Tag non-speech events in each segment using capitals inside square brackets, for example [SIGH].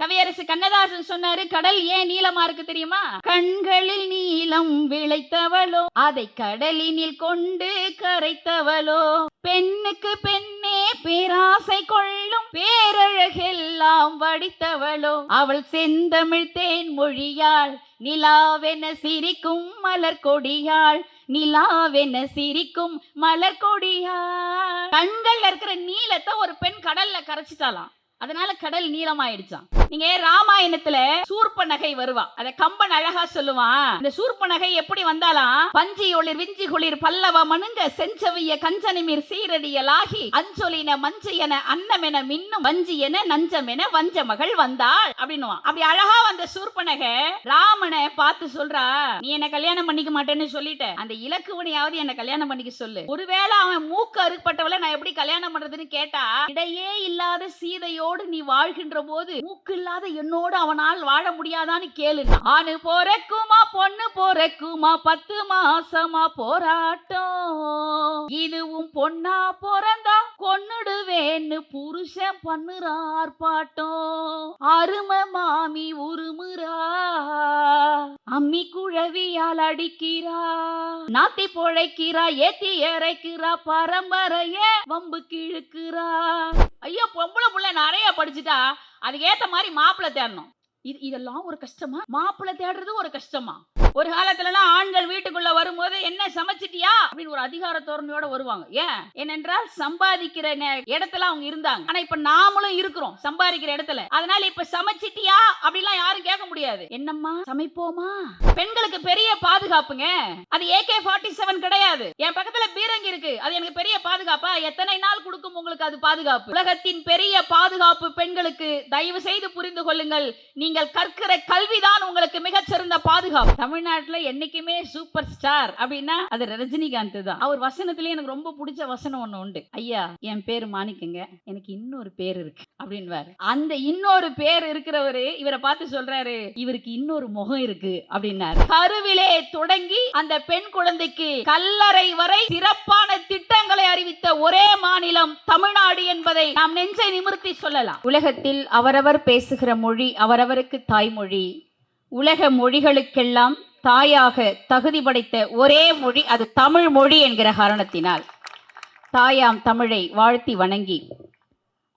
கவியரசு கண்ணதாசன் சொன்னாரு கடல் ஏன் நீளமா இருக்கு தெரியுமா? கண்களில் நீளம் விளைத்தவளோ அதை கடலினில் கொண்டு கரைத்தவளோ. பெண்ணுக்கு பெண்ணே பேராசை கொள்ளும் பேரழகெல்லாம் வடித்தவளோ. அவள் செந்தமிழ் தேன் மொழியாள் நிலாவென சிரிக்கும் மலர் கொடியாள் நிலாவென சிரிக்கும் மலர் கொடியாள் கண்கள்ல இருக்கிற நீளத்தை ஒரு பெண் கடல்ல கரைச்சிட்டாலாம் அதனால கடல் நீளமாயிடுச்சான் நீங்க ராமாயணத்துல சூர்ப நகை வருவா? அத கம்பன் அழகா சொல்லுவான். இந்த சூர்ப்ப நகை எப்படி வந்தாலாம்? பஞ்சி ஒளிர் விஞ்சி குளிர் பல்லவ மனுங்க செஞ்சவிய கஞ்சனிமிர் சீரடியலாகி அஞ்சொலின மஞ்சு என அன்னமென மின்னும் வஞ்சி என நஞ்சமென வஞ்ச மகள் வந்தாள் அப்படின்னுவான். அப்படி அழகா வந்த சூர்ப நகை ராமனை பார்த்து சொல்றா நீ என்ன கல்யாணம் பண்ணிக்க மாட்டேன்னு சொல்லிட்ட. அந்த இலக்குவனையாவது என்ன கல்யாணம் பண்ணிக்க சொல்லு. ஒருவேளை அவன் மூக்கு அறுக்கப்பட்டவளை நான் எப்படி கல்யாணம் பண்றதுன்னு கேட்டா இடையே இல்லாத சீதையோ சீதையோடு நீ வாழ்கின்ற போது மூக்கு இல்லாத என்னோடு அவனால் வாழ முடியாதான்னு கேளு ஆணு போறக்குமா பொண்ணு போறக்குமா பத்து மாசமா போராட்டம். இதுவும் பொண்ணா பிறந்தா கொன்னுடுவேன்னு புருஷன் பண்ணுறார் பாட்டம். அரும மாமி உருமுறா. அம்மி குழவியால் அடிக்கிறா. நாத்தி பொழைக்கிறா ஏத்தி இறைக்கிறா பரம்பரைய வம்பு கிழக்கிறா. ஐயோ பொம்பளை புள்ள நிறைய படிச்சுட்டா அதுக்கு ஏத்த மாதிரி மாப்பிள்ளை தேடணும். இது இதெல்லாம் ஒரு கஷ்டமா? மாப்பிள்ளை தேடுறது ஒரு கஷ்டமா? ஒரு காலத்துலலாம் ஆண்கள் வீட்டுக்குள்ள வரும்போது என்ன சமைச்சிட்டியா? அப்படின்னு ஒரு அதிகார தோரணையோட வருவாங்க. ஏன்? ஏனென்றால் சம்பாதிக்கிற இடத்துல அவங்க இருந்தாங்க. ஆனா இப்ப நாமளும் இருக்கிறோம் சம்பாதிக்கிற இடத்துல. அதனால இப்ப சமைச்சிட்டியா? அப்படிலாம் யாரும் கேட்க முடியாது. என்னம்மா சமைப்போமா? பெண்களுக்கு பெரிய பாதுகாப்புங்க. அது ஏகே ஃபார்ட்டி செவன் கிடையாது. என் பக்கத்துல பீரங்கி இருக்கு. அது எனக்கு பெரிய பாதுகாப்பா? எத்தனை நாள் கொடுக்கும் உங்களுக்கு அது பாதுகாப்பு? உலகத்தின் பெரிய பாதுகாப்பு பெண்களுக்கு தயவு செய்து புரிந்து கொள்ளுங்கள். நீங்கள் கற்கிற கல்விதான் உங்களுக்கு மிகச்சிறந்த பாதுகாப்பு. தமிழ் தமிழ்நாட்டில் என்னைக்குமே சூப்பர் ஸ்டார் அப்படின்னா அது ரஜினிகாந்த் தான். அவர் வசனத்திலே எனக்கு ரொம்ப பிடிச்ச வசனம் ஒன்று உண்டு. ஐயா என் பேர் மாணிக்கங்க. எனக்கு இன்னொரு பேர் இருக்கு. அப்படின்வாரு அந்த இன்னொரு பேர் இருக்கிறவரு இவரை பார்த்து சொல்றாரு இவருக்கு இன்னொரு முகம் இருக்கு. அப்படின்னாரு. கருவிலே தொடங்கி அந்த பெண் குழந்தைக்கு கல்லறை வரை சிறப்பான திட்டங்களை அறிவித்த ஒரே மாநிலம் தமிழ்நாடு என்பதை நாம் நெஞ்சை நிமிர்த்தி சொல்லலாம். உலகத்தில் அவரவர் பேசுகிற மொழி அவரவருக்கு தாய்மொழி. உலக மொழிகளுக்கெல்லாம் தாயாக தகுதி படைத்த ஒரே மொழி அது தமிழ் மொழி என்கிற காரணத்தினால். தாயாம் தமிழை வாழ்த்தி வணங்கி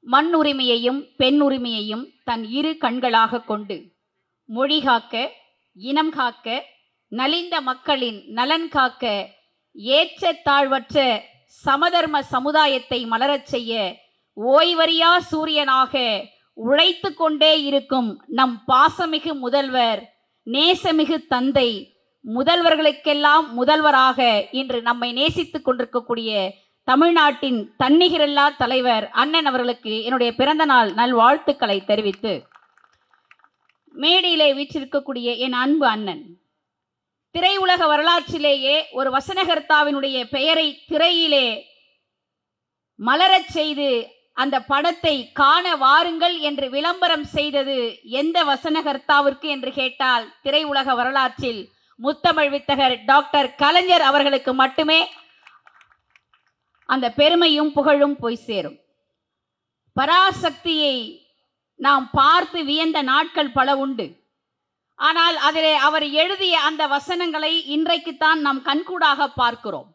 மண் உரிமையையும் பெண் உரிமையையும் தன் இரு கண்களாக கொண்டு மொழி காக்க இனம் காக்க நலிந்த மக்களின் நலன் காக்க ஏற்ற தாழ்வற்ற சமதர்ம சமுதாயத்தை மலரச் செய்ய ஓய்வறியா சூரியனாக உழைத்து கொண்டே இருக்கும் நம் பாசமிகு முதல்வர் நேசமிகு தந்தை முதல்வர்களுக்கெல்லாம் முதல்வராக இன்று நம்மை நேசித்துக் கொண்டிருக்கக்கூடிய தமிழ்நாட்டின் தன்னிகரில்லா தலைவர் அண்ணன் அவர்களுக்கு என்னுடைய பிறந்த நாள் நல்வாழ்த்துக்களை தெரிவித்து மேடையிலே வீற்றிருக்கக்கூடிய என் அன்பு அண்ணன். திரையுலக வரலாற்றிலேயே ஒரு வசனகர்த்தாவினுடைய பெயரை திரையிலே மலரச் செய்து அந்த படத்தை காண வாருங்கள் என்று விளம்பரம் செய்தது எந்த வசனகர்த்தாவிற்கு என்று கேட்டால் திரையுலக வரலாற்றில் முத்தமிழ் வித்தகர் டாக்டர் கலைஞர் அவர்களுக்கு மட்டுமே அந்த பெருமையும் புகழும் போய் சேரும். பராசக்தியை நாம் பார்த்து வியந்த நாட்கள் பல உண்டு. ஆனால் அதிலே அவர் எழுதிய அந்த வசனங்களை இன்றைக்குத்தான் நாம் கண்கூடாக பார்க்கிறோம்.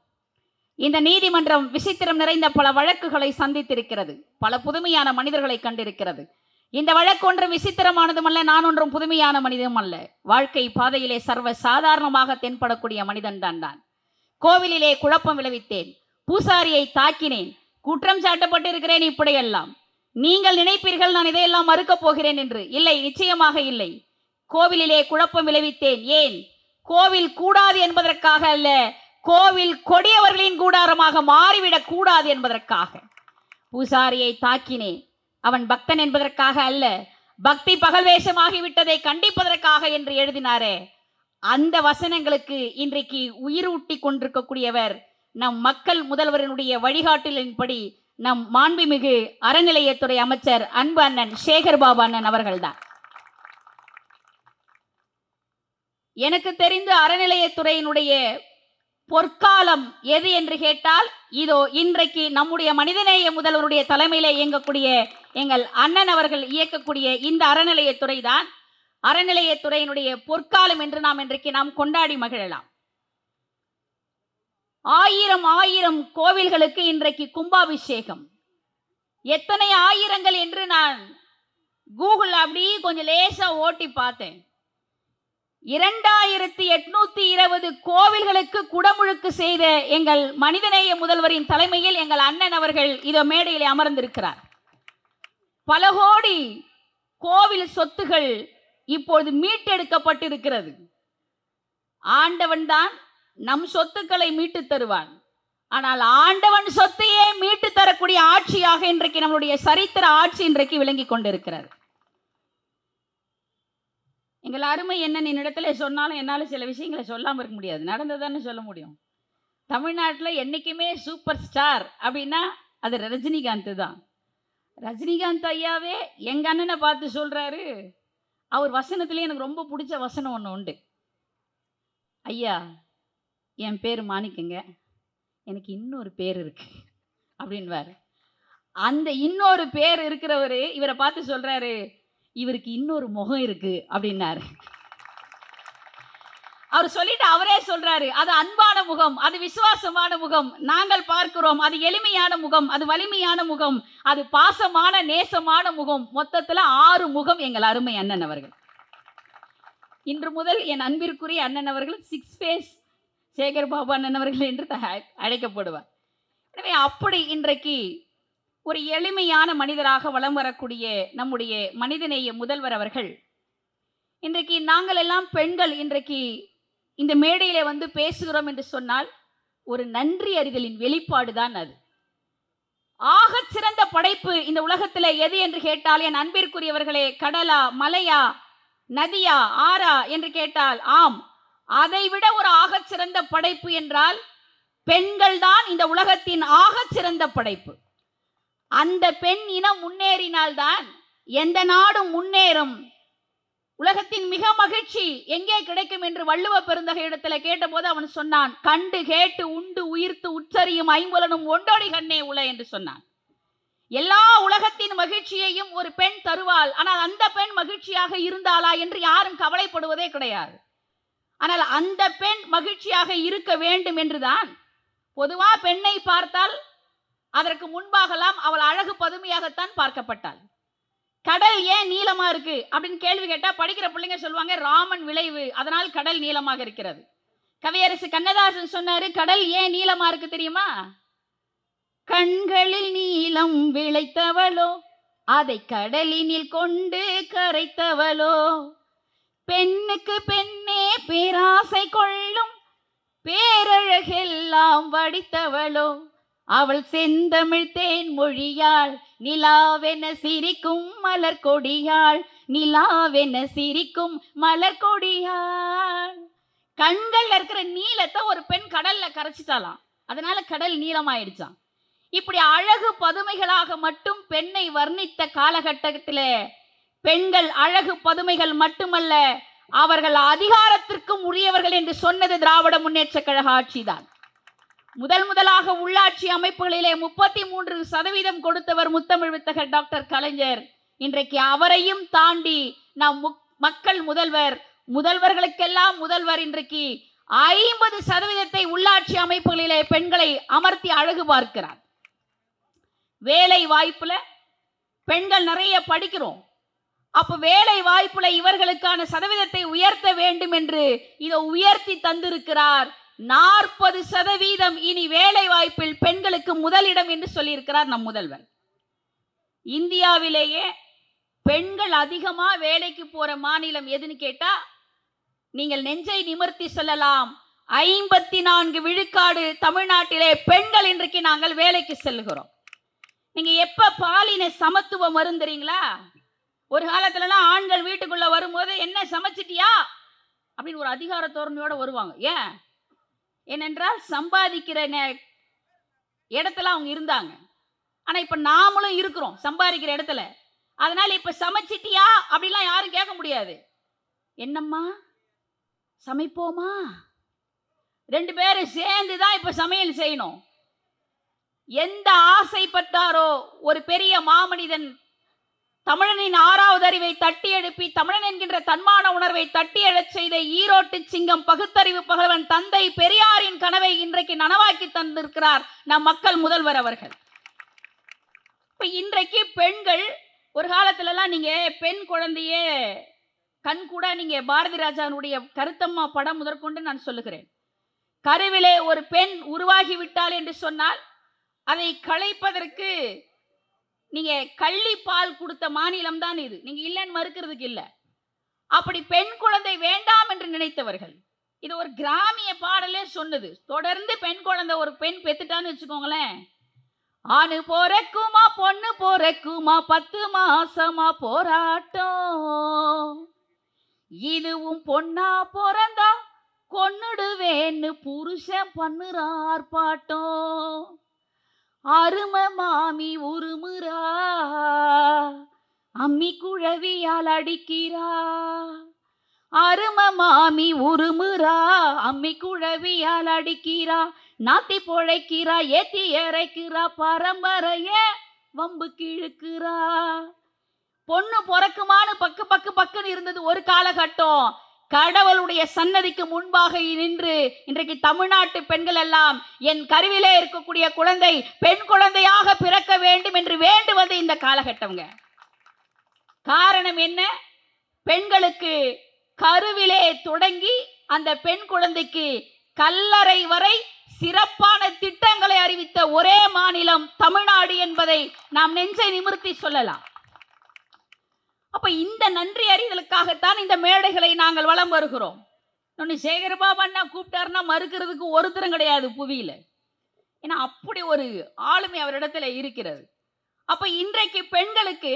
இந்த நீதிமன்றம் விசித்திரம் நிறைந்த பல வழக்குகளை சந்தித்திருக்கிறது. பல புதுமையான மனிதர்களை கண்டிருக்கிறது. இந்த வழக்கு ஒன்றும் விசித்திரமானதும் நான் ஒன்றும் புதுமையான மனிதனும் அல்ல வாழ்க்கை பாதையிலே சர்வ சாதாரணமாக தென்படக்கூடிய மனிதன் தான் நான். கோவிலிலே குழப்பம் விளைவித்தேன். பூசாரியை தாக்கினேன். குற்றம் சாட்டப்பட்டிருக்கிறேன் இப்படியெல்லாம். நீங்கள் நினைப்பீர்கள் நான் இதையெல்லாம் மறுக்கப் போகிறேன் என்று. இல்லை நிச்சயமாக இல்லை. கோவிலிலே குழப்பம் விளைவித்தேன். ஏன்? கோவில் கூடாது என்பதற்காக அல்ல கோவில் கொடியவர்களின் கூடாரமாக மாறிவிடக் கூடாது என்பதற்காக. பூசாரியை தாக்கினேன். அவன் பக்தன் என்பதற்காக அல்ல பக்தி பகல் வேஷமாகிவிட்டதை கண்டிப்பதற்காக என்று எழுதினாரே. அந்த வசனங்களுக்கு இன்றைக்கு உயிரூட்டி கொண்டிருக்கக்கூடியவர் நம் மக்கள் முதல்வரினுடைய வழிகாட்டலின்படி நம் மாண்புமிகு அறநிலையத்துறை அமைச்சர் அன்பு அண்ணன் சேகர் பாபு அண்ணன் அவர்கள்தான். எனக்கு தெரிந்து அறநிலையத்துறையினுடைய பொற்காலம் எது என்று கேட்டால் இதோ இன்றைக்கு நம்முடைய மனிதநேய முதல்வருடைய தலைமையில இயங்கக்கூடிய எங்கள் அண்ணன் அவர்கள் இயக்கக்கூடிய இந்த அறநிலையத்துறை தான் அறநிலையத்துறையினுடைய பொற்காலம் என்று நாம் இன்றைக்கு நாம் கொண்டாடி மகிழலாம். ஆயிரம் ஆயிரம் கோவில்களுக்கு இன்றைக்கு கும்பாபிஷேகம். எத்தனை ஆயிரங்கள் என்று நான் கூகுள் அப்படி கொஞ்சம் லேசா ஓட்டி பார்த்தேன். இரண்டாயிரத்தி எட்நூத்தி இருபது கோவில்களுக்கு குடமுழுக்கு செய்த எங்கள் மனிதநேய முதல்வரின் தலைமையில் எங்கள் அண்ணன் அவர்கள் இதோ மேடையில் அமர்ந்திருக்கிறார். பல கோடி கோவில் சொத்துகள் இப்பொழுது மீட்டெடுக்கப்பட்டிருக்கிறது. ஆண்டவன் தான் நம் சொத்துக்களை மீட்டு தருவான். ஆனால் ஆண்டவன் சொத்தையே மீட்டு தரக்கூடிய ஆட்சியாக இன்றைக்கு நம்மளுடைய சரித்திர ஆட்சி இன்றைக்கு விளங்கி கொண்டிருக்கிறது. எங்கள் அருமை என்ன என்னிடத்துல சொன்னாலும் என்னால் சில விஷயங்களை சொல்லாமல் இருக்க முடியாது. நடந்ததானே சொல்ல முடியும். தமிழ்நாட்டில் என்றைக்குமே சூப்பர் ஸ்டார் அப்படின்னா அது ரஜினிகாந்த் தான். ரஜினிகாந்த் ஐயாவே எங்கள் அண்ணனை பார்த்து சொல்கிறாரு அவர் வசனத்துலேயே எனக்கு ரொம்ப பிடிச்ச வசனம் ஒன்று உண்டு. ஐயா என் பேர் மாணிக்கங்க. எனக்கு இன்னொரு பேர் இருக்கு. அப்படின்வார் அந்த இன்னொரு பேர் இருக்கிறவர் இவரை பார்த்து சொல்கிறாரு இவருக்கு இன்னொரு முகம் இருக்கு அப்படின்னாரு. அவர் சொல்லிட்டு அவரே சொல்றாரு அது அன்பான முகம் அது விசுவாசமான முகம் நாங்கள் பார்க்கிறோம் அது எளிமையான முகம் அது வலிமையான முகம் அது பாசமான நேசமான முகம் மொத்தத்துல ஆறு முகம் எங்கள் அருமை அண்ணன் அவர்கள். இன்று முதல் என் அன்பிற்குரிய அண்ணன் அவர்கள் சிக்ஸ் ஃபேஸ் சேகர் பாபு அண்ணன் அவர்கள் என்று அழைக்கப்படுவார். எனவே அப்படி இன்றைக்கு ஒரு எளிமையான மனிதராக வலம் வரக்கூடிய நம்முடைய மனிதநேய முதல்வர் அவர்கள். இன்றைக்கு நாங்கள் எல்லாம் பெண்கள் இன்றைக்கு இந்த மேடையிலே வந்து பேசுகிறோம் என்று சொன்னால் ஒரு நன்றி அறிதலின் வெளிப்பாடு தான் அது. ஆகச் சிறந்த படைப்பு இந்த உலகத்தில் எது என்று கேட்டால் என் அன்பிற்குரியவர்களே கடலா மலையா நதியா ஆறா என்று கேட்டால் ஆம் அதைவிட ஒரு ஆகச் சிறந்த படைப்பு என்றால் பெண்கள் தான் இந்த உலகத்தின் ஆகச் சிறந்த படைப்பு. அந்த பெண் இனம் முன்னேறினால்தான் எந்த நாடும் முன்னேறும். உலகத்தின் மிக மகிழ்ச்சி எங்கே கிடைக்கும் என்று வள்ளுவ பெருந்தகை இடத்துல கேட்டபோது அவன் சொன்னான் கண்டு கேட்டு உண்டு உயிர்த்து உச்சரியும் ஐம்புலனும் ஒண்டோடி கண்ணே உல என்று சொன்னான். எல்லா உலகத்தின் மகிழ்ச்சியையும் ஒரு பெண் தருவாள். ஆனால் அந்த பெண் மகிழ்ச்சியாக இருந்தாளா என்று யாரும் கவலைப்படுவதே கிடையாது. ஆனால் அந்த பெண் மகிழ்ச்சியாக இருக்க வேண்டும் என்றுதான் பொதுவா பெண்ணை பார்த்தால் அதற்கு முன்பாகலாம் அவள் அழகு பதுமையாகத்தான் பார்க்கப்பட்டாள். கடல் ஏன் நீளமா இருக்கு? அப்படின்னு கேள்வி கேட்டா படிக்கிற பிள்ளைங்க சொல்லுவாங்க ராமன் விளைவு. அதனால் கடல் நீளமாக இருக்கிறது. கவியரசு கண்ணதாசன் சொன்னாரு கடல் ஏன் நீளமா இருக்கு தெரியுமா? கண்களில் நீளம் விளைத்தவளோ அதை கடலினில் கொண்டு கரைத்தவளோ. பெண்ணுக்கு பெண்ணே பேராசை கொள்ளும் பேரழகெல்லாம் வடித்தவளோ. அவள் செந்தமிழ் தேன் மொழியாள் நிலாவென சிரிக்கும் மலர் கொடியாள் நிலாவென சிரிக்கும் மலர் கொடியாள் கண்கள்ல இருக்கிற நீளத்தை ஒரு பெண் கடல்ல கரைச்சிட்டாலாம் அதனால கடல் நீளமாயிடுச்சான் இப்படி அழகு பதுமைகளாக மட்டும் பெண்ணை வர்ணித்த காலகட்டத்திலே பெண்கள் அழகு பதுமைகள் மட்டுமல்ல அவர்கள் அதிகாரத்திற்கும் உரியவர்கள் என்று சொன்னது திராவிட முன்னேற்ற கழக ஆட்சிதான். முதல் முதலாக உள்ளாட்சி அமைப்புகளிலே முப்பத்தி மூன்று சதவீதம் கொடுத்தவர் முத்தமிழ் வித்தகர் டாக்டர் கலைஞர். இன்றைக்கு அவரையும் தாண்டி நாம் மக்கள் முதல்வர் முதல்வர்களுக்கெல்லாம் முதல்வர் இன்றைக்கு ஐம்பது சதவீதத்தை உள்ளாட்சி அமைப்புகளிலே பெண்களை அமர்த்தி அழகு பார்க்கிறார். வேலை வாய்ப்புல பெண்கள் நிறைய படிக்கிறோம். அப்ப வேலை வாய்ப்புல இவர்களுக்கான சதவீதத்தை உயர்த்த வேண்டும் என்று இதை உயர்த்தி தந்திருக்கிறார் நாற்பது சதவீதம் இனி வேலை வாய்ப்பில் பெண்களுக்கு முதலிடம் என்று சொல்லியிருக்கிறார் நம் முதல்வர். இந்தியாவிலேயே பெண்கள் அதிகமா வேலைக்கு போற மாநிலம் எதுன்னு கேட்டா நீங்கள் நெஞ்சை நிமிர்த்தி சொல்லலாம். ஐம்பத்தி நான்கு விழுக்காடு தமிழ்நாட்டிலே பெண்கள் இன்றைக்கு நாங்கள் வேலைக்கு செல்கிறோம் நீங்க எப்ப பாலின சமத்துவம் வருந்துறீங்களா? ஒரு காலத்துலலாம் ஆண்கள் வீட்டுக்குள்ள வரும்போது என்ன சமைச்சிட்டியா? அப்படின்னு ஒரு அதிகார தோரணையோட வருவாங்க. ஏன்? ஏனென்றால் சம்பாதிக்கிற நே- இடத்துல அவங்க இருந்தாங்க. ஆனால் இப்போ நாமளும் இருக்கிறோம் சம்பாதிக்கிற இடத்துல. அதனால் இப்போ சமைச்சிட்டியா? அப்படிலாம் யாரும் கேட்க முடியாது. என்னம்மா? சமைப்போமா? ரெண்டு பேரும் சேர்ந்து தான் இப்போ சமையல் செய்யணும். எந்த ஆசைப்பட்டாரோ ஒரு பெரிய மாமனிதன் தமிழனின் ஆறாவது அறிவை தட்டி எழுப்பி தமிழன் என்கின்ற தன்மான உணர்வை தட்டி எழச் செய்த ஈரோட்டு சிங்கம் பகுத்தறிவு பகலவன் தந்தை பெரியாரின் கனவை இன்றைக்கு நனவாக்கி தந்திருக்கிறார் நம் மக்கள் முதல்வர் அவர்கள். இப்ப இன்றைக்கு பெண்கள் ஒரு காலத்துல எல்லாம் நீங்க பெண் குழந்தையே கண் கூட நீங்க பாரதி ராஜானுடைய கருத்தம்மா படம் முதற்கொண்டு நான் சொல்லுகிறேன். கருவிலே ஒரு பெண் உருவாகி விட்டாள் என்று சொன்னால் அதை களைப்பதற்கு நீங்க கள்ளி பால் கொடுத்த மாநிலம் தான் இது. நீங்க இல்லைன்னு மறுக்கிறதுக்கு இல்லை. அப்படி பெண் குழந்தை வேண்டாம் என்று நினைத்தவர்கள் இது ஒரு கிராமிய பாடலே சொன்னது. தொடர்ந்து பெண் குழந்தை ஒரு பெண் பெத்துட்டான்னு வச்சுக்கோங்களேன். ஆணு போறக்குமா பொண்ணு போறக்குமா பத்து மாசமா போராட்டம். இதுவும் பொண்ணா பிறந்தா கொன்னுடுவேன்னு புருஷன் பண்ணுறார் பாட்டம். அரும மாமி உருமுறா. அம்மி குழவியால் அடிக்கிறா. அரும மாமி உருமுறா. அம்மி குழவியால் அடிக்கிறா. நாத்தி பொழைக்கிறா ஏத்தி இறைக்கிறா பரம்பரைய வம்பு கிழக்கிறா. பொண்ணு பிறக்குமான்னு பக்கு பக்கு பக்குன்னு இருந்தது ஒரு காலகட்டம். கடவுளுடைய சன்னதிக்கு முன்பாக நின்று இன்றைக்கு தமிழ்நாட்டு பெண்கள் எல்லாம் என் கருவிலே இருக்கக்கூடிய குழந்தை பெண் குழந்தையாக பிறக்க வேண்டும் என்று வேண்டுவது இந்த காலகட்டம்ங்க. காரணம் என்ன? பெண்களுக்கு கருவிலே தொடங்கி அந்த பெண் குழந்தைக்கு கல்லறை வரை சிறப்பான திட்டங்களை அறிவித்த ஒரே மாநிலம் தமிழ்நாடு என்பதை நாம் நெஞ்சை நிமிர்த்தி சொல்லலாம். அப்ப இந்த நன்றி அறிதலுக்காகத்தான் இந்த மேடைகளை நாங்கள் வலம் வருகிறோம். ஒன்று சேகரபாபு அண்ணா கூப்பிட்டாருன்னா மறுக்கிறதுக்கு ஒருத்தரும் கிடையாது புவியில. ஏன்னா அப்படி ஒரு ஆளுமை அவரிடத்துல இருக்கிறது. அப்ப இன்றைக்கு பெண்களுக்கு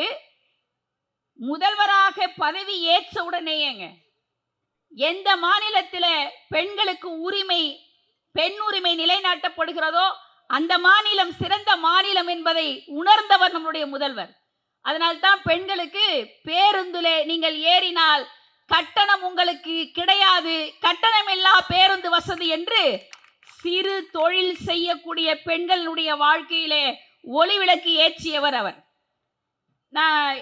முதல்வராக பதவி ஏற்ற உடனேங்க எந்த மாநிலத்தில் பெண்களுக்கு உரிமை பெண் உரிமை நிலைநாட்டப்படுகிறதோ அந்த மாநிலம் சிறந்த மாநிலம் என்பதை உணர்ந்தவர் நம்முடைய முதல்வர். அதனால்தான் பெண்களுக்கு பேருந்துலே நீங்கள் ஏறினால் கட்டணம் உங்களுக்கு கிடையாது. கட்டணமில்லா பேருந்து வசதி என்று சிறு தொழில் செய்யக்கூடிய பெண்களுடைய வாழ்க்கையிலே ஒளி விளக்கு ஏற்றியவர் அவர். நான்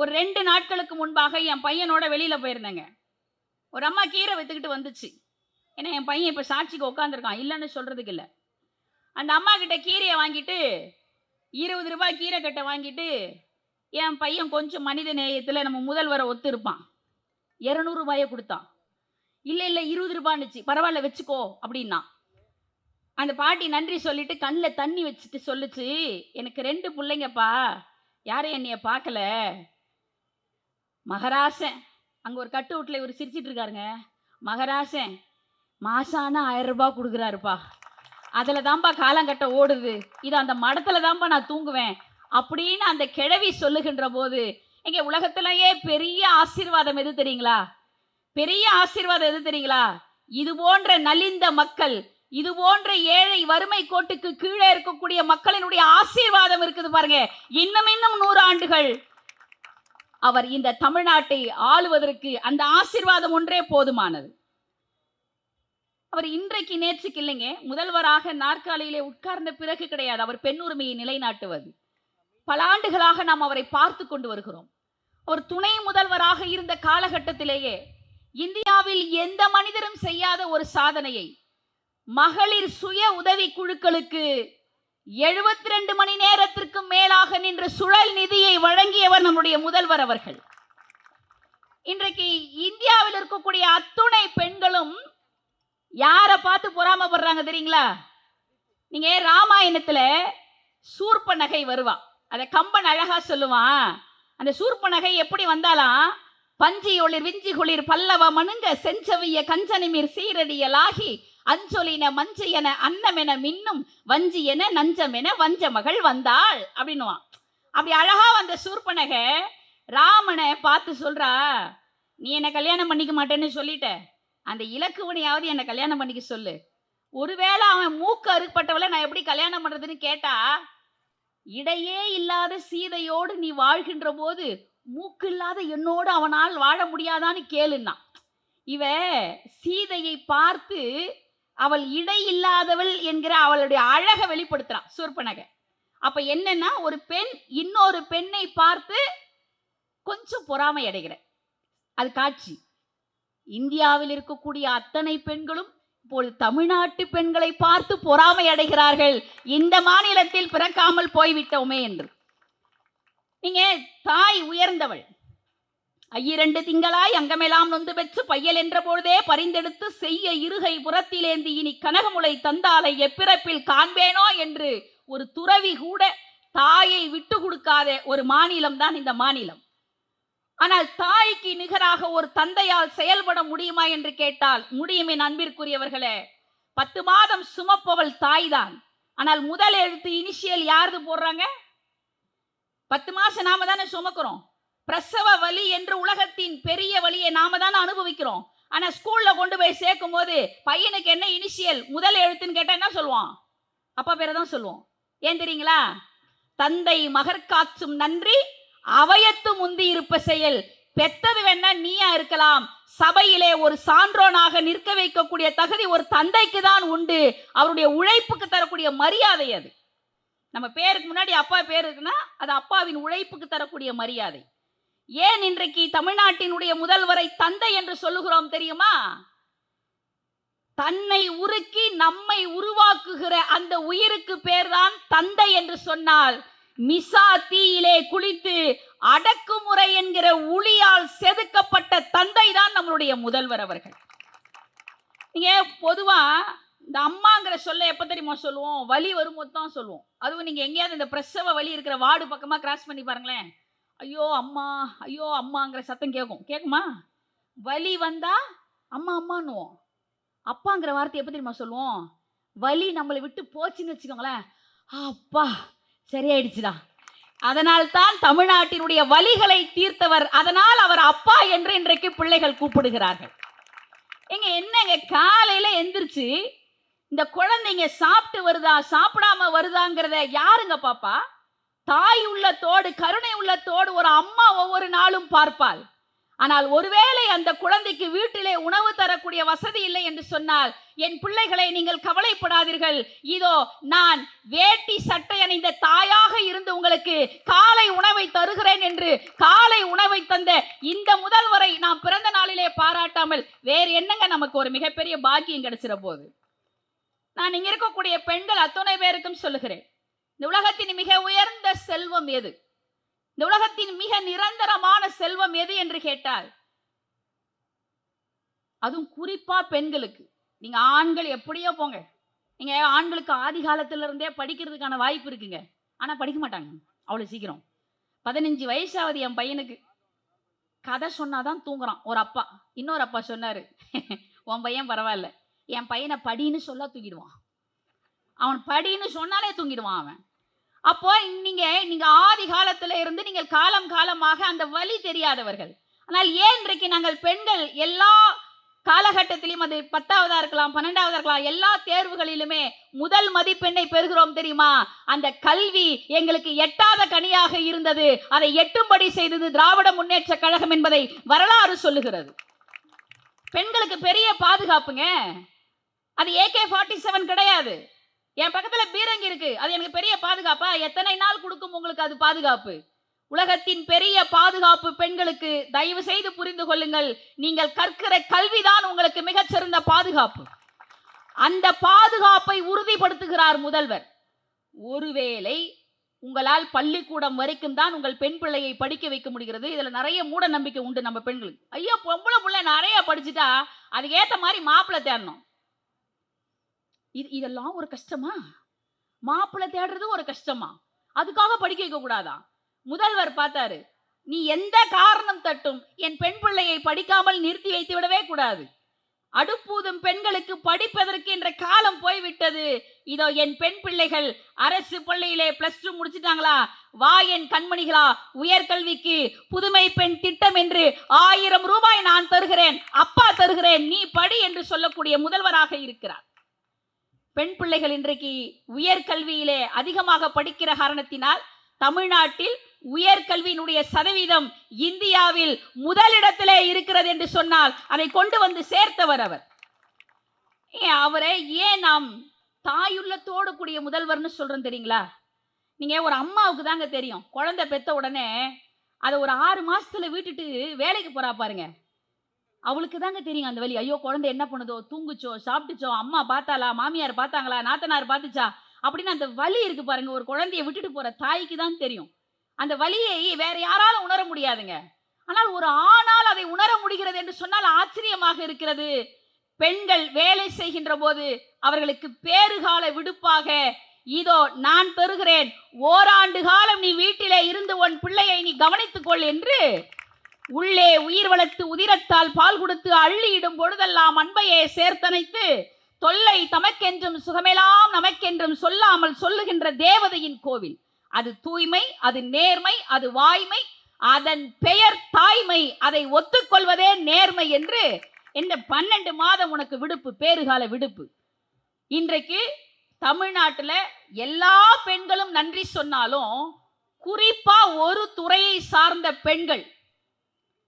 ஒரு ரெண்டு நாட்களுக்கு முன்பாக என் பையனோட வெளியில் போயிருந்தேங்க. ஒரு அம்மா கீரை வித்துக்கிட்டு வந்துச்சு. ஏன்னா என் பையன் இப்போ சாட்சிக்கு உட்காந்துருக்கான் இல்லைன்னு சொல்கிறதுக்கு இல்லை. அந்த அம்மா கிட்ட கீரையை வாங்கிட்டு இருபது ரூபாய் கீரை கட்டை வாங்கிட்டு என் பையன் கொஞ்சம் மனித நேயத்தில் நம்ம முதல்வரை ஒத்து இருப்பான் இரநூறுபாயை கொடுத்தான். இல்லை இல்லை இருபது ரூபான்னுச்சு. பரவாயில்ல வச்சுக்கோ அப்படின்னா. அந்த பாட்டி நன்றி சொல்லிட்டு கண்ணில் தண்ணி வச்சுட்டு சொல்லுச்சு எனக்கு ரெண்டு பிள்ளைங்கப்பா யாரும் என்னைய பார்க்கல? மகராசன். அங்கே ஒரு கட்டு வீட்டில் இவர் சிரிச்சிட்டு இருக்காருங்க. மகராசன் மாசான ஆயிரம் ரூபாய் கொடுக்குறாருப்பா. அதில் தான்ப்பா காலங்கட்ட ஓடுது. இது அந்த மடத்தில் தான்ப்பா நான் தூங்குவேன். அப்படின்னு அந்த கிழவி சொல்லுகின்ற போது இங்கே உலகத்திலேயே பெரிய ஆசீர்வாதம் எது தெரியுங்களா? பெரிய ஆசீர்வாதம் எது தெரியுங்களா? இது போன்ற நலிந்த மக்கள் இது போன்ற ஏழை வறுமை கோட்டுக்கு கீழே இருக்கக்கூடிய மக்களினுடைய ஆசீர்வாதம் இருக்குது பாருங்க. இன்னும் இன்னும் நூறு ஆண்டுகள் அவர் இந்த தமிழ்நாட்டை ஆளுவதற்கு அந்த ஆசீர்வாதம் ஒன்றே போதுமானது. அவர் இன்றைக்கு நேற்றுக்கு இல்லைங்க. முதல்வராக நாற்காலியிலே உட்கார்ந்த பிறகு கிடையாது. அவர் பெண் உரிமையை நிலைநாட்டுவது. பல ஆண்டுகளாக நாம் அவரை பார்த்து கொண்டு வருகிறோம். அவர் துணை முதல்வராக இருந்த காலகட்டத்திலேயே இந்தியாவில் எந்த மனிதரும் செய்யாத ஒரு சாதனையை மகளிர் சுய உதவி குழுக்களுக்கு எழுபத்தி ரெண்டு மணி நேரத்திற்கு மேலாக நின்று சுழல் நிதியை வழங்கியவர் நம்முடைய முதல்வர் அவர்கள். இன்றைக்கு இந்தியாவில் இருக்கக்கூடிய அத்துணை பெண்களும் யாரை பார்த்து பொறாமப்படுறாங்க தெரியுங்களா? நீங்க ராமாயணத்துல சூர்ப்ப நகை வருவா. அதை கம்பன் அழகா சொல்லுவான். அந்த சூர்ப்ப நகை எப்படி வந்தாலாம்? பஞ்சி ஒளிர் விஞ்சி குளிர் பல்லவ மனுங்க செஞ்சவிய கஞ்சனிமீர் சீரடியலாகி அஞ்சொலின மஞ்சையென அன்னமென மின்னும் வஞ்சி என நஞ்சமென வஞ்ச மகள் வந்தாள் அப்படின்னுவான். அப்படி அழகா வந்த சூர்பனக ராமனை பார்த்து சொல்றா நீ என்னை கல்யாணம் பண்ணிக்க மாட்டேன்னு சொல்லிட்ட. அந்த இலக்குவனையாவது என்னை கல்யாணம் பண்ணிக்க சொல்லு. ஒருவேளை அவன் மூக்கு அறுக்கப்பட்டவளை நான் எப்படி கல்யாணம் பண்ணுறதுன்னு கேட்டா இடையே இல்லாத சீதையோடு நீ வாழ்கின்ற போது மூக்கு இல்லாத என்னோடு அவனால் வாழ முடியாதான்னு கேளுன்னா. இவ சீதையை பார்த்து அவள் இடை இல்லாதவள் என்கிற அவளுடைய அழகை வெளிப்படுத்துறான் சொற்பனக அப்ப என்னன்னா ஒரு பெண் இன்னொரு பெண்ணை பார்த்து கொஞ்சம் பொறாமை அடைகிற. அது காட்சி. இந்தியாவில் இருக்கக்கூடிய அத்தனை பெண்களும் இப்பொழுது தமிழ்நாட்டு பெண்களை பார்த்து பொறாமை அடைகிறார்கள். இந்த மாநிலத்தில் பிறக்காமல் போய்விட்டோமே என்று. நீங்க தாய் உயர்ந்தவள். ஐயிரண்டு திங்களாய் அங்கமெல்லாம் நொந்து பெற்று பையல் என்ற பொழுதே பரிந்தெடுத்து செய்ய இருகை புறத்திலேந்தி இனி கனகமுளை தந்தாலை எப்பிறப்பில் காண்பேனோ என்று ஒரு துறவி கூட தாயை விட்டு கொடுக்காத ஒரு மாநிலம் தான் இந்த மாநிலம். ஆனால் தாய்க்கு நிகராக ஒரு தந்தையால் செயல்பட முடியுமா என்று கேட்டால் முடியும் என் அன்பிற்குரியவர்களே. பத்து மாதம் சுமப்பவள் தாய் தான் ஆனால் முதல் எழுத்து இனிஷியல் யாருது போடுறாங்க? பத்து மாசம் நாம தானே சுமக்கிறோம். பிரசவ வலி என்று உலகத்தின் பெரிய வழியை நாம தானே அனுபவிக்கிறோம். ஆனா ஸ்கூல்ல கொண்டு போய் சேர்க்கும் போது பையனுக்கு என்ன இனிஷியல் முதல் எழுத்துன்னு கேட்டா என்ன சொல்லுவான்? அப்பா பேரை தான் சொல்லுவோம். ஏன் தெரியுங்களா? தந்தை மகற்காற்றும் நன்றி அவையத்து முந்தி இருப்ப செயல். பெத்தது வேணா நீயா இருக்கலாம். சபையிலே ஒரு சான்றோனாக நிற்க வைக்கக்கூடிய தகுதி ஒரு தந்தைக்கு தான் உண்டு. அவருடைய உழைப்புக்கு தரக்கூடிய மரியாதை அது. நம்ம பேருக்கு முன்னாடி அப்பா பேர் இருக்குன்னா அது அப்பாவின் உழைப்புக்கு தரக்கூடிய மரியாதை. ஏன் இன்றைக்கு தமிழ்நாட்டினுடைய முதல்வரை தந்தை என்று சொல்லுகிறோம் தெரியுமா? தன்னை உருக்கி நம்மை உருவாக்குகிற அந்த உயிருக்கு பேர்தான் தந்தை என்று சொன்னால் மிசா தீயிலே குளித்து அடக்குமுறை என்கிற உளியால் செதுக்கப்பட்ட தந்தை தான் நம்மளுடைய முதல்வர் அவர்கள். நீங்க பொதுவா இந்த அம்மாங்கிற சொல்ல எப்ப தெரியுமா சொல்லுவோம்? வலி வரும்போது தான் சொல்லுவோம். அதுவும் நீங்க எங்கேயாவது இந்த பிரசவ வலி இருக்கிற வார்டு பக்கமா கிராஸ் பண்ணி பாருங்களேன். ஐயோ அம்மா ஐயோ அம்மாங்கிற சத்தம் கேட்கும். கேட்குமா? வலி வந்தா அம்மா அம்மான்னுவோம். அப்பாங்கிற வார்த்தை எப்போ தெரியுமா சொல்லுவோம்? வலி நம்மளை விட்டு போச்சுன்னு வச்சுக்கோங்களேன். அப்பா சரியாயிடுச்சுதா அதனால் தான் தமிழ்நாட்டினுடைய வலிகளை தீர்த்தவர் அதனால் அவர் அப்பா என்று இன்றைக்கு பிள்ளைகள் கூப்பிடுகிறார்கள். எங்க என்னங்க காலையில எந்திரிச்சு இந்த குழந்தைங்க சாப்பிட்டு வருதா சாப்பிடாம வருதாங்கிறத யாருங்க பாப்பா? தாய் உள்ள தோடு கருணை உள்ள தோடு ஒரு அம்மா ஒவ்வொரு நாளும் பார்ப்பாள். ஆனால் ஒருவேளை அந்த குழந்தைக்கு வீட்டிலே உணவு தரக்கூடிய வசதி இல்லை என்று சொன்னால் என் பிள்ளைகளை நீங்கள் கவலைப்படாதீர்கள். இதோ நான் வேட்டி சட்டை அணிந்த இருந்து உங்களுக்கு காலை உணவை தருகிறேன் என்று காலை உணவை தந்த இந்த முதல்வரை நாம் பிறந்த நாளிலே பாராட்டாமல் வேறு என்னங்க நமக்கு ஒரு மிகப்பெரிய பாக்கியம் கிடைச்சிட போது? நான் இங்க இருக்கக்கூடிய பெண்கள் அத்துணை பேருக்கும் சொல்லுகிறேன். இந்த உலகத்தின் மிக உயர்ந்த செல்வம் எது? இந்த உலகத்தின் மிக நிரந்தரமான செல்வம் எது என்று கேட்டால் அதுவும் குறிப்பா பெண்களுக்கு. நீங்க ஆண்கள் எப்படியோ போங்க. நீங்க ஆண்களுக்கு ஆதி காலத்துல இருந்தே படிக்கிறதுக்கான வாய்ப்பு இருக்குங்க. ஆனா படிக்க மாட்டாங்க. அவ்வளோ சீக்கிரம். பதினஞ்சு வயசாவது என் பையனுக்கு கதை சொன்னாதான் தூங்குறான். ஒரு அப்பா. இன்னொரு அப்பா சொன்னார் [LAUGHS] உன் பையன் பரவாயில்ல. என் பையனை படின்னு சொல்ல தூங்கிடுவான் அவன் படின்னு சொன்னாலே தூங்கிடுவான் அவன். அப்போ நீங்க நீங்க ஆதி காலத்துல இருந்து நீங்கள் காலம் காலமாக அந்த வழி தெரியாதவர்கள். ஆனால் ஏன் இன்றைக்கு நாங்கள் பெண்கள் எல்லா காலகட்டத்திலும் அது பத்தாவதா இருக்கலாம் பன்னெண்டாவதா இருக்கலாம் எல்லா தேர்வுகளிலுமே முதல் மதிப்பெண்ணை பெறுகிறோம் தெரியுமா? அந்த கல்வி எங்களுக்கு எட்டாத கனியாக இருந்தது. அதை எட்டும்படி செய்தது திராவிட முன்னேற்ற கழகம் என்பதை வரலாறு சொல்லுகிறது. பெண்களுக்கு பெரிய பாதுகாப்புங்க. அது ஏகே ஃபார்ட்டி செவன் கிடையாது. என் பக்கத்துல பீரங்கி இருக்கு. அது எனக்கு பெரிய பாதுகாப்பா? எத்தனை நாள் கொடுக்கும் உங்களுக்கு அது பாதுகாப்பு? உலகத்தின் பெரிய பாதுகாப்பு பெண்களுக்கு தயவு செய்து புரிந்து கொள்ளுங்கள். நீங்கள் கற்கிற கல்விதான் உங்களுக்கு மிகச்சிறந்த பாதுகாப்பு. அந்த பாதுகாப்பை உறுதிப்படுத்துகிறார் முதல்வர். ஒருவேளை உங்களால் பள்ளிக்கூடம் வரைக்கும் தான் உங்கள் பெண் பிள்ளையை படிக்க வைக்க முடிகிறது. இதுல நிறைய மூட நம்பிக்கை உண்டு நம்ம பெண்களுக்கு. ஐயோ பொம்பளை பிள்ளை நிறைய படிச்சுட்டா அதுக்கேத்த மாதிரி மாப்பிள்ளை தேடணும். இது இதெல்லாம் ஒரு கஷ்டமா? மாப்பிள்ளை தேடுறது ஒரு கஷ்டமா? அதுக்காக படிக்க வைக்க கூடாதான் முதல்வர் பார்த்தாரு நீ எந்த காரணம் தட்டும்? என் பெண் பிள்ளையை படிக்காமல் நிறுத்தி வைத்து விடவே கூடாது. அடுப்பூதும் பெண்களுக்கு படிப்பதற்கு என்ற காலம் போய்விட்டது. இதோ என் பெண் பிள்ளைகள் அரசு பள்ளியிலே பிளஸ் டூ முடிச்சிட்டாங்களா? வா என் கண்மணிகளா உயர்கல்விக்கு புதுமை பெண் திட்டம் என்று ஆயிரம் ரூபாய் நான் தருகிறேன். அப்பா தருகிறேன். நீ படி என்று சொல்லக்கூடிய முதல்வராக இருக்கிறார். பெண் பிள்ளைகள் இன்றைக்கு உயர்கல்வியிலே அதிகமாக படிக்கிற காரணத்தினால் தமிழ்நாட்டில் உயர்கல்வியினுடைய சதவீதம் இந்தியாவில் முதலிடத்திலே இருக்கிறது என்று சொன்னால் அதை கொண்டு வந்து சேர்த்தவர் அவர். அவரை ஏன் நாம் தாயுள்ளத்தோடு கூடிய முதல்வர்னு சொல்றோம் தெரியுங்களா? நீங்க ஒரு அம்மாவுக்கு தாங்க தெரியும். குழந்தை பெத்த உடனே அதை ஒரு ஆறு மாசத்துல விட்டுட்டு வேலைக்கு போறா பாருங்க. அவளுக்கு தாங்க தெரியும் அந்த வழி ஐயோ குழந்தை என்ன பண்ணுதோ? தூங்குச்சோ? சாப்பிட்டுச்சோ? அம்மா பார்த்தாளா? மாமியார் பார்த்தாங்களா? நாத்தனார் பார்த்துச்சா? அப்படின்னு அந்த வலி இருக்கு பாருங்க. ஒரு குழந்தைய விட்டுட்டு போற தாய்க்கு தான் தெரியும். அந்த வலியை வேற யாராலும் உணர முடியாதுங்க. ஆனால் ஒரு ஆணால் அதை உணர முடிகிறது என்று சொன்னால் ஆச்சரியமாக இருக்கிறது. பெண்கள் வேலை செய்கின்ற போது அவர்களுக்கு பேறுகால விடுப்பாக இதோ நான் பெறுகிறேன். ஓராண்டு காலம் நீ வீட்டிலே இருந்து உன் பிள்ளையை நீ கவனித்துக் கொள் என்று உள்ளே உயிர் வளர்த்து உதிரத்தால் பால் கொடுத்து அள்ளியிடும் பொழுதெல்லாம் அன்பையே சேர்த்தனைத்து தொல்லை தமக்கென்றும் சுகமெல்லாம் நமக்கென்றும் சொல்லாமல் சொல்லுகின்ற தேவதையின் கோவில். அது தூய்மை அது நேர்மை அது வாய்மை அதன் பெயர் தாய்மை. அதை ஒத்துக்கொள்வதே நேர்மை என்று இந்த பன்னெண்டு மாதம் உனக்கு விடுப்பு பேறுகால விடுப்பு. இன்றைக்கு தமிழ்நாட்டில் எல்லா பெண்களும் நன்றி சொன்னாலும் குறிப்பா ஒரு துறையை சார்ந்த பெண்கள்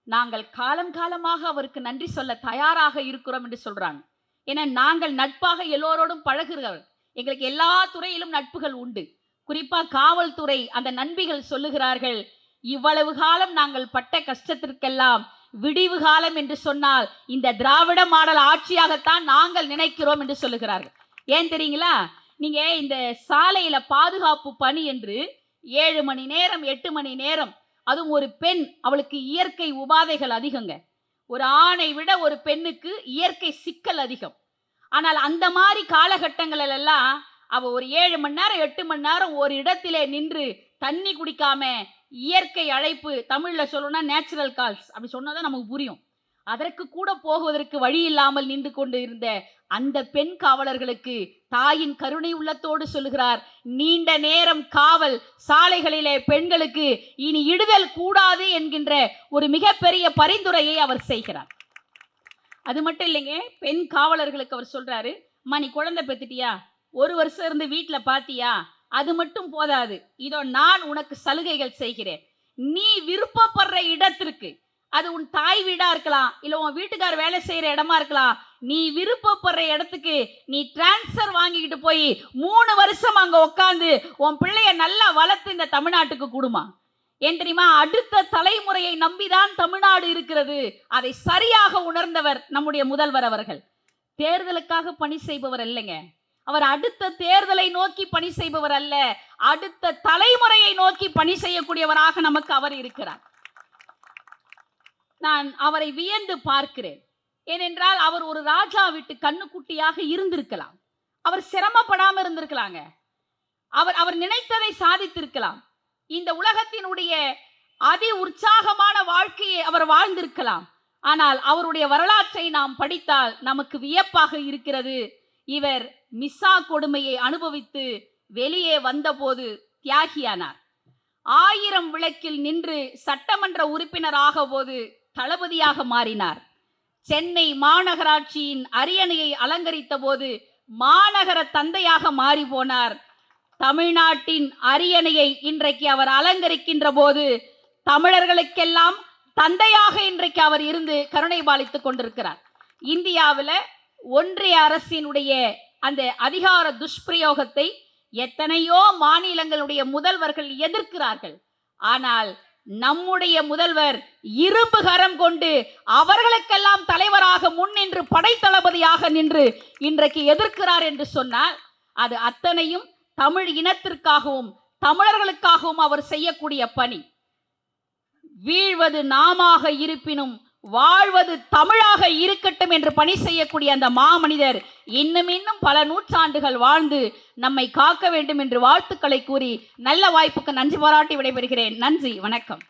நாங்கள் காலம் காலமாக அவருக்கு நன்றி சொல்ல தயாராக இருக்கிறோம் என்று சொல்றாங்க. ஏன்னா நாங்கள் நட்பாக எல்லோரோடும் பழகுகிறவர் எங்களுக்கு எல்லா துறையிலும் நட்புகள் உண்டு. குறிப்பா காவல்துறை அந்த நண்பிகள் சொல்லுகிறார்கள் இவ்வளவு காலம் நாங்கள் பட்ட கஷ்டத்திற்கெல்லாம் விடிவு காலம் என்று சொன்னால் இந்த திராவிட மாடல் ஆட்சியாகத்தான் நாங்கள் நினைக்கிறோம் என்று சொல்லுகிறார்கள். ஏன் தெரியுங்களா? நீங்க இந்த சாலையில பாதுகாப்பு பணி என்று ஏழு மணி நேரம் எட்டு மணி நேரம் அதுவும் ஒரு பெண் அவளுக்கு இயற்கை உபாதைகள் அதிகங்க. ஒரு ஆணை விட ஒரு பெண்ணுக்கு இயற்கை சிக்கல் அதிகம். ஆனால் அந்த மாதிரி காலகட்டங்களில் எல்லாம் அவ ஒரு ஏழு மணி நேரம் எட்டு மணி நேரம் ஒரு இடத்திலே நின்று தண்ணி குடிக்காம இயற்கை அழைப்பு தமிழ்ல சொல்லணும்னா நேச்சுரல் கால்ஸ் அப்படி சொன்னாதான் நமக்கு புரியும். அதற்கு கூட போகுவதற்கு வழி இல்லாமல் நின்று கொண்டு இருந்த அந்த பெண் காவலர்களுக்கு தாயின் கருணை உள்ளத்தோடு சொல்லுகிறார் நீண்ட நேரம் காவல் சாலைகளிலே பெண்களுக்கு இனி இடுதல் கூடாது என்கின்ற ஒரு மிகப்பெரிய பரிந்துரையை அவர் செய்கிறார். அது மட்டும் இல்லைங்க பெண் காவலர்களுக்கு அவர் சொல்றாரு அம்மா நீ குழந்தை பெத்துட்டியா ஒரு வருஷம் இருந்து வீட்டில் பாத்தியா? அது மட்டும் போதாது. இதோ நான் உனக்கு சலுகைகள் செய்கிறேன். நீ விருப்பப்படுற இடத்திற்கு அது உன் தாய் வீடா இருக்கலாம் இல்லை உன் வீட்டுக்கார் வேலை செய்யற இடமா இருக்கலாம் நீ விருப்பப்படுற இடத்துக்கு நீ டிரான்ஸ்ஃபர் வாங்கிக்கிட்டு போய் மூணு வருஷம் அங்க உட்காந்து உன் பிள்ளைய நல்லா வளர்த்து இந்த தமிழ்நாட்டுக்கு கொடுமா? ஏன் தெரியுமா? அடுத்த தலைமுறையை நம்பிதான் தமிழ்நாடு இருக்கிறது. அதை சரியாக உணர்ந்தவர் நம்முடைய முதல்வர் அவர்கள். தேர்தலுக்காக பணி செய்பவர் இல்லைங்க. அவர் அடுத்த தேர்தலை நோக்கி பணி செய்பவர் அல்ல. அடுத்த தலைமுறையை நோக்கி பணி செய்யக்கூடியவராக நமக்கு அவர் இருக்கிறார். நான் அவரை வியந்து பார்க்கிறேன். ஏனென்றால் அவர் ஒரு ராஜா விட்டு கண்ணுக்குட்டியாக இருந்திருக்கலாம். அவர் சிரமப்படாம இருந்திருக்கலாங்க. அவர் அவர் நினைத்ததை சாதித்திருக்கலாம். இந்த உலகத்தினுடைய அதி உற்சாகமான வாழ்க்கையை அவர் வாழ்ந்திருக்கலாம். ஆனால் அவருடைய வரலாற்றை நாம் படித்தால் நமக்கு வியப்பாக இருக்கிறது. இவர் மிஸ்ஸா கொடுமையை அனுபவித்து வெளியே வந்தபோது தியாகியானார். ஆயிரம் விளக்கில் நின்று சட்டமன்ற உறுப்பினராக போது தளபதியாக மாறினார். சென்னை மாநகராட்சியின் அரியணையை அலங்கரித்த போது மாநகர தந்தையாக மாறி போனார் தமிழ்நாட்டின் அரியணையை இன்றைக்கு அவர் அலங்கரிக்கின்ற போது தமிழர்களுக்கெல்லாம் தந்தையாக இன்றைக்கு அவர் இருந்து கருணை பாலித்துக் கொண்டிருக்கிறார். இந்தியாவில் ஒன்றிய அரசினுடைய அந்த அதிகார துஷ்பிரயோகத்தை எத்தனையோ மாநிலங்களுடைய முதல்வர்கள் எதிர்க்கிறார்கள். ஆனால் நம்முடைய முதல்வர் இரும்பு கரம் கொண்டு அவர்களுக்கெல்லாம் தலைவராக முன் நின்று படைத்தளபதியாக நின்று இன்றைக்கு எதிர்க்கிறார் என்று சொன்னால் அது அத்தனையும் தமிழ் இனத்திற்காகவும் தமிழர்களுக்காகவும் அவர் செய்யக்கூடிய பணி. வீழ்வது நாமாக இருப்பினும் வாழ்வது தமிழாக இருக்கட்டும் என்று பணி செய்யக்கூடிய அந்த மாமனிதர் இன்னும் இன்னும் பல நூற்றாண்டுகள் வாழ்ந்து நம்மை காக்க வேண்டும் என்று வாழ்த்துக்களை கூறி நல்ல வாய்ப்புக்கு நன்றி பாராட்டி விடைபெறுகிறேன். நன்றி வணக்கம்.